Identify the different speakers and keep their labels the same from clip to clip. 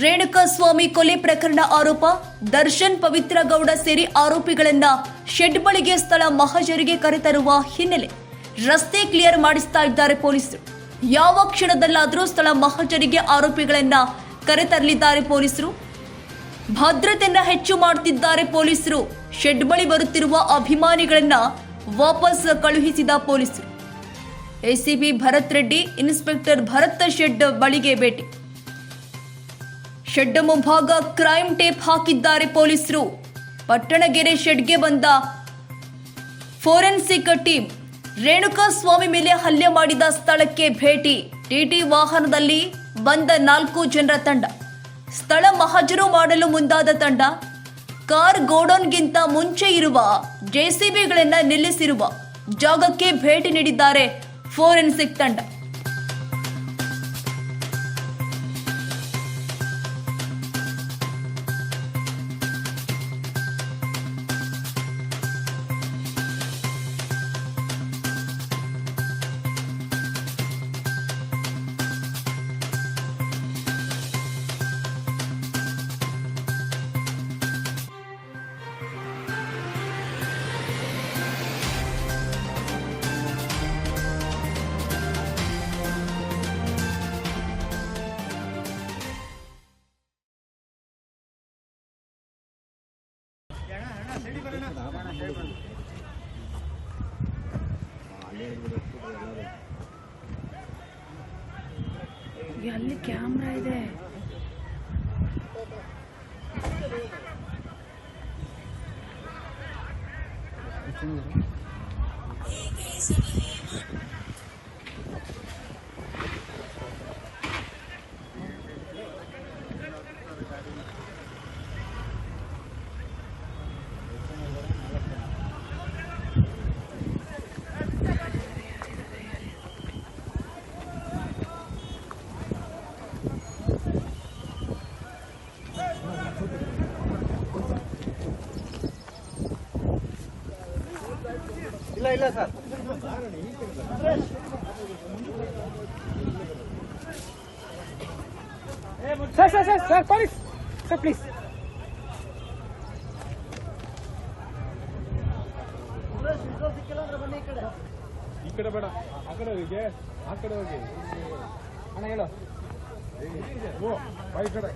Speaker 1: ರೇಣುಕಾಸ್ವಾಮಿ ಕೊಲೆ ಪ್ರಕರಣ ಆರೋಪ, ದರ್ಶನ್ ಪವಿತ್ರ ಗೌಡ ಸೇರಿ ಆರೋಪಿಗಳನ್ನ ಶೆಡ್ ಬಳಿಗೆ ಸ್ಥಳ ಮಹಜರಿಗೆ ಕರೆತರುವ ಹಿನ್ನೆಲೆ ರಸ್ತೆ ಕ್ಲಿಯರ್ ಮಾಡಿಸ್ತಾ ಇದ್ದಾರೆ ಪೊಲೀಸರು. ಯಾವ ಕ್ಷಣದಲ್ಲಾದರೂ ಸ್ಥಳ ಮಹಜರಿಗೆ ಆರೋಪಿಗಳನ್ನ ಕರೆತರಲಿದ್ದಾರೆ ಪೊಲೀಸರು. ಭದ್ರತೆಯನ್ನ ಹೆಚ್ಚು ಮಾಡುತ್ತಿದ್ದಾರೆ ಪೊಲೀಸರು. ಶೆಡ್ ಬಳಿ ಬರುತ್ತಿರುವ ಅಭಿಮಾನಿಗಳನ್ನ ವಾಪಸ್ ಕಳುಹಿಸಿದ ಪೊಲೀಸರು. ACP Bharath Reddy, inspector Bharath shed ಬಳಿಗೆ ಭೇಟಿ. ಶೆಡ್ ಮುಂಭಾಗ ಕ್ರೈಮ್ ಟೇಪ್ ಹಾಕಿದ್ದಾರೆ ಪೊಲೀಸರು. ಪಟ್ಟಣಗೆರೆ ಶೆಡ್ಗೆ ಬಂದ ಫೋರೆನ್ಸಿಕ್ ಟೀಮ್ ರೇಣುಕಾ ಸ್ವಾಮಿ ಮೇಲೆ ಹಲ್ಲೆ ಮಾಡಿದ ಸ್ಥಳಕ್ಕೆ ಭೇಟಿ. ಟಿಟಿ ವಾಹನದಲ್ಲಿ ಬಂದ ನಾಲ್ಕು ಜನರ ತಂಡ. ಸ್ಥಳ ಮಹಜರು ಮಾಡಲು ಮುಂದಾದ ತಂಡ. ಕಾರ್ ಗೋಡೌನ್ಗಿಂತ ಮುಂಚೆ ಇರುವ ಜೆಸಿಬಿಗಳನ್ನ ನಿಲ್ಲಿಸಿರುವ ಜಾಗಕ್ಕೆ ಭೇಟಿ ನೀಡಿದ್ದಾರೆ ಫೋರೆನ್ಸಿಕ್ ತಂಡ.
Speaker 2: ಅಲ್ಲಿ ಕ್ಯಾಮ್ರಾ ಇದೆ.
Speaker 3: ಇಲ್ಲ ಇಲ್ಲ sir.
Speaker 4: Sir sir sir sir police sir please
Speaker 3: ಈ ಕಡೆ ಬೇಡ ಆ ಕಡೆ ಹೋಗಿ ಆ ಕಡೆ ಹೋಗಿ.
Speaker 4: ಅಣ್ಣ ಹೇಳು.
Speaker 3: ಓ ಬೈ ಕಡೆ.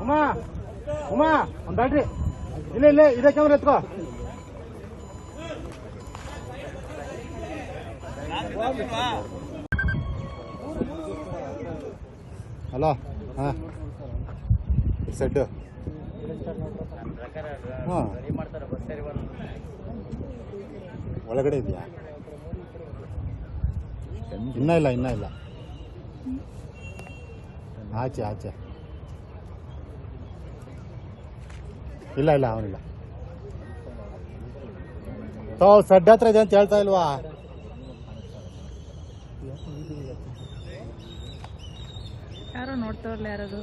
Speaker 4: ಉಮಾ ಉಮಾ ಒಂದ್ ಬ್ಯಾಟ್ರಿ ಇಲ್ಲ ಇಲ್ಲ ಇದೇ ಕ್ಯಾಮ್ರಾ ಎತ್ಕೋ
Speaker 5: ಹಲೋ ಹಾಂ? ಸೆಡ್ ಹಾಂ. ಒಳಗಡೆ ಇದೆಯಾ? ಇನ್ನೂ ಇಲ್ಲ ಇನ್ನೂ ಇಲ್ಲ. ಆಚೆ ಆಚೆ. ಇಲ್ಲ ಇಲ್ಲ, ಅವನಿಲ್ಲ. ತೋ ಸೆಡ್ ಹತ್ರ ಇದೆ ಅಂತ ಹೇಳ್ತಾ ಇಲ್ವಾ?
Speaker 2: ಯಾರೋ ನೋಡ್ತಾರಲ್ಲ ಯಾರದು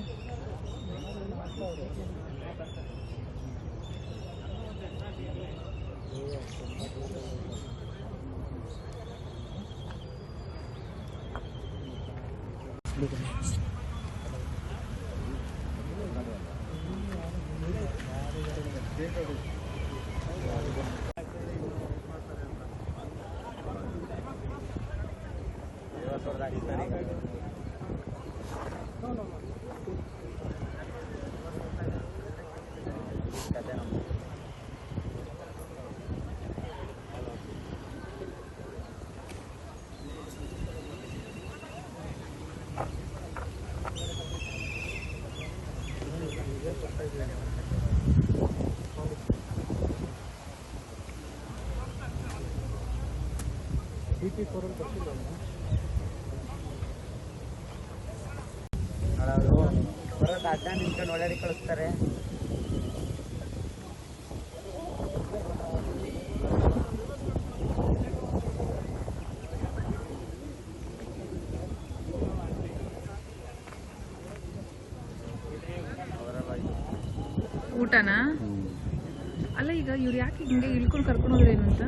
Speaker 2: ですね。Gracias.
Speaker 4: ಬರೋದು ಅಡ್ಡ ನಿಂತ್ಕೊಂಡು ಒಳ್ಳೆ ಕಳಿಸ್ತಾರೆ
Speaker 2: ಊಟನಾ? ಅಲ್ಲ ಈಗ ಇವ್ರು ಯಾಕೆ ಹಿಂಗೆ ಇಳ್ಕೊಂಡು ಕರ್ಕೊಂಡು ಹೋದ್ರೇನು ಅಂತ?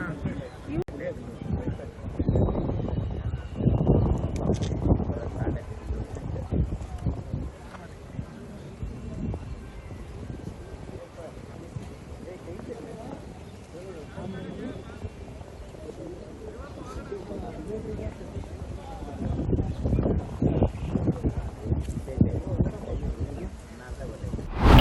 Speaker 2: ಕರ್ಕೊಂಡು